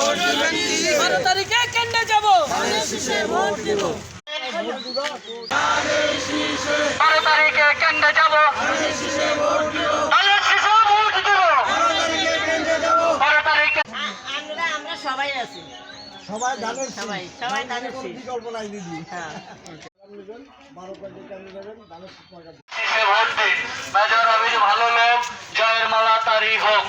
বারো তারিখে কেন্দ্রে যাব। বারো তারিখে কেন্দ্রে যাব। ধানের শীষে ভোট দেব। বারো তারিখে আমরা আমরা সবাই আছি। সবাই ধানের সবাই সবাই ধানের বিকল্প নাই দিদি। হ্যাঁ। ভালো লোক জয়ের মালা তারই হোক।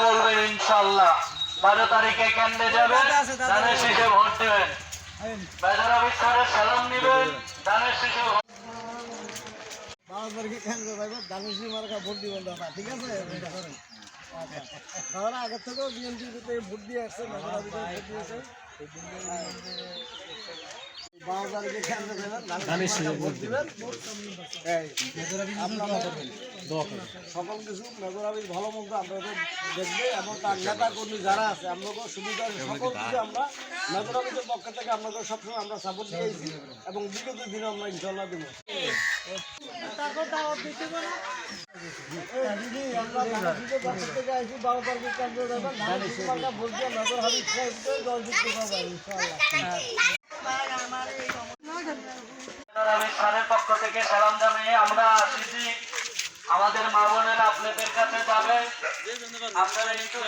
বলবেন ইনশাল্লাহ বারো তারিখে কেন্দ্রে যাবেন ধানের শীষে ভোট দেবেন। বেজার অফিস সালাম নেবেন ধানের শীষে বারো তারিখে কেন্দ্রে যাবেন ধানের শীষ মার্কা ভোট দিবেন দাদা ঠিক আছে? আগের থেকেও বিএনপি ভোট দিয়ে আসছে ভোট দিয়েছে বারো তারিখে কেন্দ্রে যাবেন ধানের শীষ ভোট দিবেন এই আপনারা করবেন সকল কিছু মেজরাবির ভালো মন্দ আপনাদের দেখবে এবং তার নেতা কর্মী যারা আছে আপনাদের সুবিধা সকল কিছু আমরা মেজরাবিদের পক্ষ থেকে আপনাদের সবসময় আমরা সাপোর্ট দিয়েছি এবং বিগত দিনে আমরা ইনশাল্লাহ দেবো। দিদি আমরা ধানসিংহের পক্ষ থেকে বারো তারিখে কেন্দ্রে ভোট দিয়ে মেজর ইনশাল্লাহ থেকে সালাম জানিয়ে আমরা আসিছি। আমাদের মা বোনেরা আপনাদের কাছে যাবে। আপনারা একটু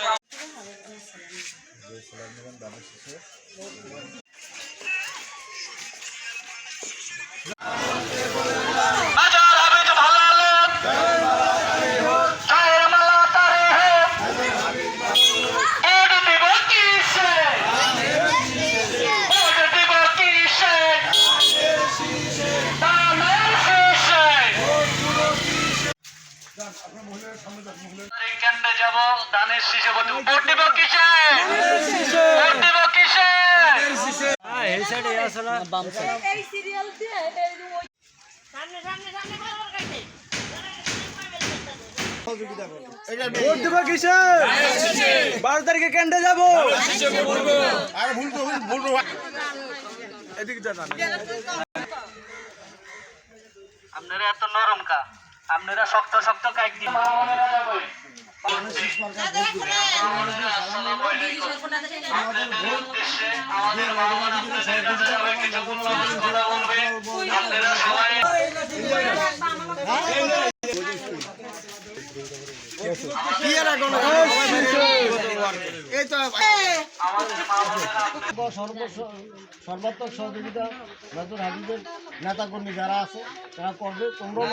কেন্দ্রে যাব দানের শীষে ভোট দেব। ভোট দিব কিসে? ভোট দিব কিসে? এই সিরিয়াল দিয়ে সামনে সামনে সামনে বরাবর কাটে ভোট দেবো কিসে? বারো তারিখে কেন্দ্রে যাব। এদিকে যা আপনারা এত নরম কা? আপনারা শক্ত শক্ত কাইক দিন। এই তো আমাদের মা বোনেরা সর্ব সর্বাত্মক সহযোগিতা মেজর হাবিবের নেতা কর্মী যারা আছে তারা করবে তোমরাও